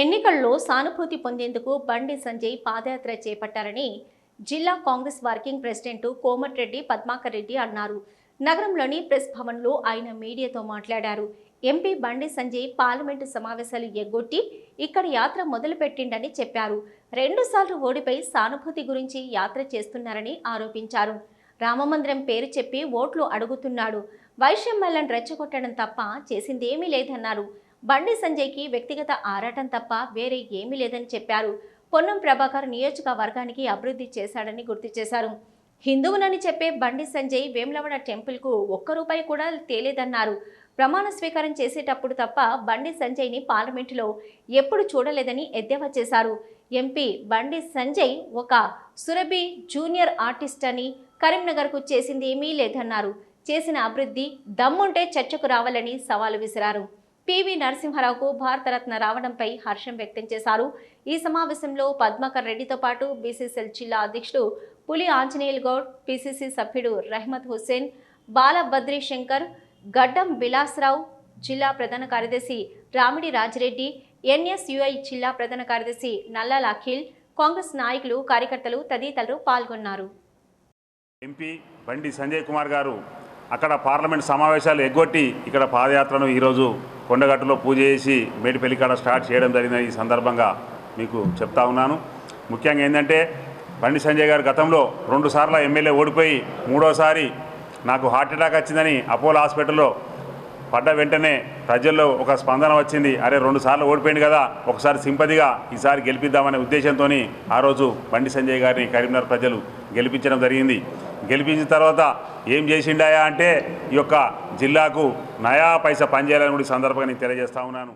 ఎన్నికల్లో సానుభూతి పొందేందుకు బండి సంజయ్ పాదయాత్ర చేపట్టారని జిల్లా Congress working president Komatireddy Padmakar Reddy అన్నారు. నగరంలోని ప్రెస్ భవన్లో ఆయన మీడియాతో మాట్లాడారు. ఎంపీ బండి సంజయ్ పార్లమెంటు సమావేశాలు ఎగ్గొట్టి ఇక్కడ యాత్ర మొదలుపెట్టిండని చెప్పారు. రెండుసార్లు ఓడిపై సానుభూతి గురించి యాత్ర చేస్తున్నారని ఆరోపించారు. రామమందిరం పేరు చెప్పి ఓట్లు అడుగుతున్నాడు. వైషమ్యాలను రెచ్చగొట్టడం తప్ప చేసిందేమీ లేదన్నారు. బండి సంజయ్కి వ్యక్తిగత ఆరాటం తప్ప వేరే ఏమీ లేదని చెప్పారు. పొన్నం ప్రభాకర్ నియోజకవర్గానికి అభివృద్ధి చేశాడని గుర్తు చేశారు. హిందువునని చెప్పే బండి సంజయ్ వేములవాడ టెంపుల్కు ఒక్క రూపాయి కూడా తేలేదన్నారు. ప్రమాణ స్వీకారం చేసేటప్పుడు తప్ప బండి సంజయ్ని పార్లమెంటులో ఎప్పుడు చూడలేదని ఎద్దేవా చేశారు. ఎంపీ బండి సంజయ్ ఒక సురభి జూనియర్ ఆర్టిస్ట్ అని కరీంనగర్కు చేసింది ఏమీ లేదన్నారు. చేసిన అభివృద్ధి దమ్ముంటే చర్చకు రావాలని సవాలు విసిరారు. పివి నరసింహారావుకు భారతరత్న రావడంపై హర్షం వ్యక్తం చేశారు. ఈ సమావేశంలో పద్మకర్ రెడ్డితో పాటు బీసీసీఎల్ జిల్లా అధ్యక్షుడు పులి ఆంజనేయులు గౌడ్ పిసిసి సభ్యుడు రహమత్ హుస్సేన్ బాలబద్రి శంకర్ గడ్డం విలాసరావు జిల్లా ప్రధాన కార్యదర్శి రామిడి రాజిరెడ్డి ఎన్ఎస్యుఐ జిల్లా ప్రధాన కార్యదర్శి నల్లాల అఖిల్ కాంగ్రెస్ నాయకులు కార్యకర్తలు తదితరులు పాల్గొన్నారు. ఎంపీ బండి సంజయ్ కుమార్ గారు అక్కడ పార్లమెంట్ సమావేశాలు ఎగ్గొట్టి ఇక్కడ పాదయాత్రను ఈరోజు కొండగట్టులో పూజ చేసి మేడిపల్లి కాడ స్టార్ట్ చేయడం జరిగిన ఈ సందర్భంగా మీకు చెప్తా ఉన్నాను. ముఖ్యంగా ఏంటంటే బండి సంజయ్ గారు గతంలో రెండుసార్లు ఎమ్మెల్యే ఓడిపోయి మూడోసారి నాకు హార్ట్ అటాక్ వచ్చిందని అపోలో హాస్పిటల్లో పడ్డ వెంటనే ప్రజల్లో ఒక స్పందన వచ్చింది. అరే రెండు సార్లు ఓడిపోయింది కదా ఒకసారి సింపతిగా ఈసారి గెలిపిద్దామనే ఉద్దేశంతో ఆ రోజు బండి సంజయ్ గారిని కరీంనగర్ ప్రజలు గెలిపించడం జరిగింది. గెలిపించిన తర్వాత ఏం చేసిండాయా అంటే ఈ యొక్క జిల్లాకు నయా పైసా పనిచేయాలని కూడా సందర్భంగా నేను తెలియజేస్తా ఉన్నాను.